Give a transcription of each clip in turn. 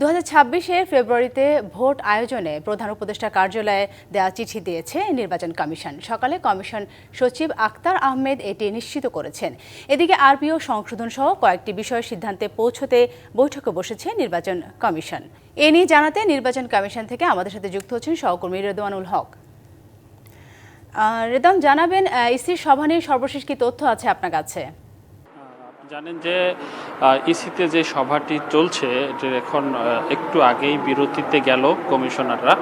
দু হাজার ফেব্রুয়ারিতে ভোট আয়োজনে প্রধান উপদেষ্টা কার্যালয়ে দেওয়া চিঠি দিয়েছে নির্বাচন কমিশন। সকালে কমিশন সচিব আক্তার আহমেদ এটি নিশ্চিত করেছেন। এদিকে আরপিও সংশোধন সহ কয়েকটি বিষয়ের সিদ্ধান্তে পৌঁছতে বৈঠকে বসেছে নির্বাচন কমিশন। এ নিয়ে জানাতে নির্বাচন কমিশন থেকে আমাদের সাথে যুক্ত হচ্ছেন সহকর্মী রেদওয়ানুল হক। রেদওয়ান, জানাবেন ইসির সভা নিয়ে সর্বশেষ কি তথ্য আছে আপনার কাছে? জানেন যে ইসিতে যে সভাটি চলছে এখন একটু আগেই বিরতিতে গেল কমিশনাররা।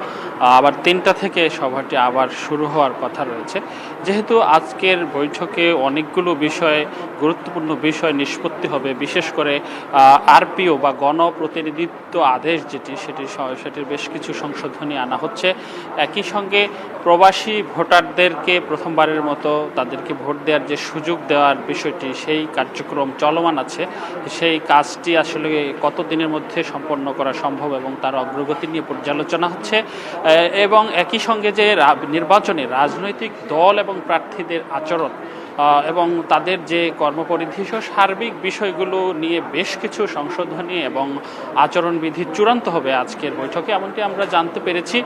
আবার তিনটা থেকে সভাটি আবার শুরু হওয়ার কথা রয়েছে। যেহেতু আজকের বৈঠকে অনেকগুলো বিষয়ে, গুরুত্বপূর্ণ বিষয় নিষ্পত্তি হবে, বিশেষ করে আরপিও বা গণপ্রতিনিধিত্ব আদেশ যেটি, সেটি সেটির বেশ কিছু সংশোধনী আনা হচ্ছে। একই সঙ্গে প্রবাসী ভোটারদেরকে প্রথমবারের মতো তাদেরকে ভোট দেওয়ার যে সুযোগ দেওয়ার বিষয়টি, সেই কার্যক্রম চলমান আছে। সেই কাজটি আসলে কত দিনের মধ্যে সম্পন্ন করা সম্ভব এবং তার অগ্রগতি নিয়ে পর্যালোচনা হচ্ছে। এবং একই সঙ্গে যে নির্বাচনে রাজনৈতিক দল এবং প্রার্থীদের আচরণ এবং তাদের যে কর্মপরিধি সহ সার্বিক বিষয়গুলো নিয়ে বেশ কিছু সংশোধনী এবং আচরণবিধি চূড়ান্ত হবে আজকের বৈঠকে এমনটি আমরা জানতে পেরেছি।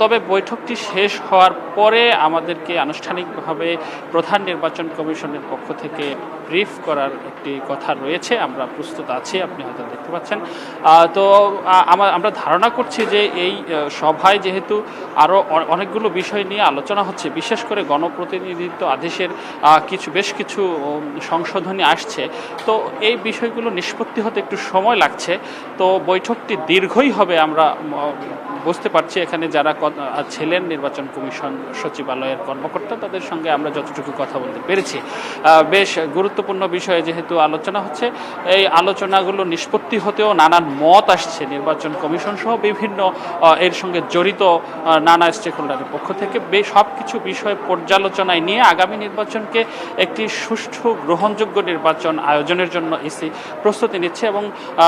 তবে বৈঠকটি শেষ হওয়ার পরে আমাদেরকে আনুষ্ঠানিকভাবে প্রধান নির্বাচন কমিশনের পক্ষ থেকে ব্রিফ করার একটি কথা রয়েছে, আমরা প্রস্তুত আছি, আপনি হয়তো দেখতে পাচ্ছেন। তো আমরা ধারণা করছি যে এই সভায় যেহেতু আরও অনেকগুলো বিষয় নিয়ে আলোচনা হচ্ছে, বিশেষ করে গণপ্রতিনিধিত্ব আদেশের কিছু, বেশ কিছু সংশোধনী আসছে। তো এই বিষয়গুলো নিষ্পত্তি হতে একটু সময় লাগছে। তো বৈঠকটি দীর্ঘই হবে আমরা বুঝতে পারছি। এখানে যারা ছিলেন নির্বাচন কমিশন সচিবালয়ের কর্মকর্তা, তাদের সঙ্গে আমরা যতটুকু কথা বলতে পেরেছি। বেশ গুরুত্বপূর্ণ বিষয়ে যেহেতু আলোচনা হচ্ছে, এই আলোচনাগুলো নিষ্পত্তি হতেও নানান মত আসছে। নির্বাচন কমিশন সহ বিভিন্ন এর সঙ্গে জড়িত নানা স্টেক হোল্ডারের পক্ষ থেকে। বেশ সব কিছু বিষয় পর্যালোচনায় নিয়ে আগামী নির্বাচনকে একটি সুষ্ঠু গ্রহণযোগ্য নির্বাচন আয়োজনের জন্য ইসি প্রস্তুতি নিচ্ছে এবং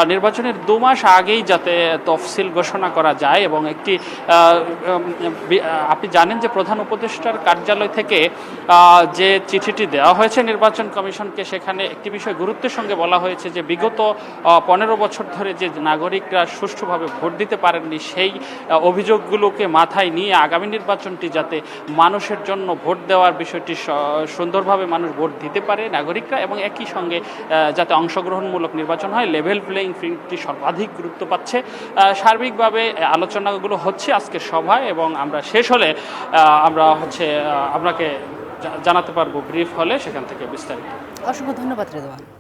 নির্বাচনের দু মাস আগেই যাতে তফসিল ঘোষণা করা যায় এবং একটি আপনি জানেন যে প্রধান উপদেষ্টার কার্যালয় থেকে যে চিঠিটি দেওয়া হয়েছে নির্বাচন কমিশনকে, সেখানে একটি বিষয় গুরুত্বের সঙ্গে বলা হয়েছে যে বিগত পনেরো বছর ধরে যে নাগরিকরা সুষ্ঠুভাবে ভোট দিতে পারেননি, সেই অভিযোগগুলোকে মাথায় নিয়ে আগামী নির্বাচনটি যাতে মানুষের জন্য ভোট দেওয়ার বিষয়টি স- সুন্দরভাবে মানুষ ভোট দিতে পারে নাগরিকরা এবং একই সঙ্গে যাতে অংশগ্রহণমূলক নির্বাচন হয় লেভেল প্লেইং ফিল্ডটি সর্বাধিক গুরুত্ব পাচ্ছে। সার্বিকভাবে আলোচনাগুলো হচ্ছে আজকের সভায় এবং আমরা শেষ হলে আমরা হচ্ছে আপনাকে জানাতে পারব ব্রিফ হলে সেখান থেকে বিস্তারিত। অসংখ্য ধন্যবাদ, রেদওয়ান।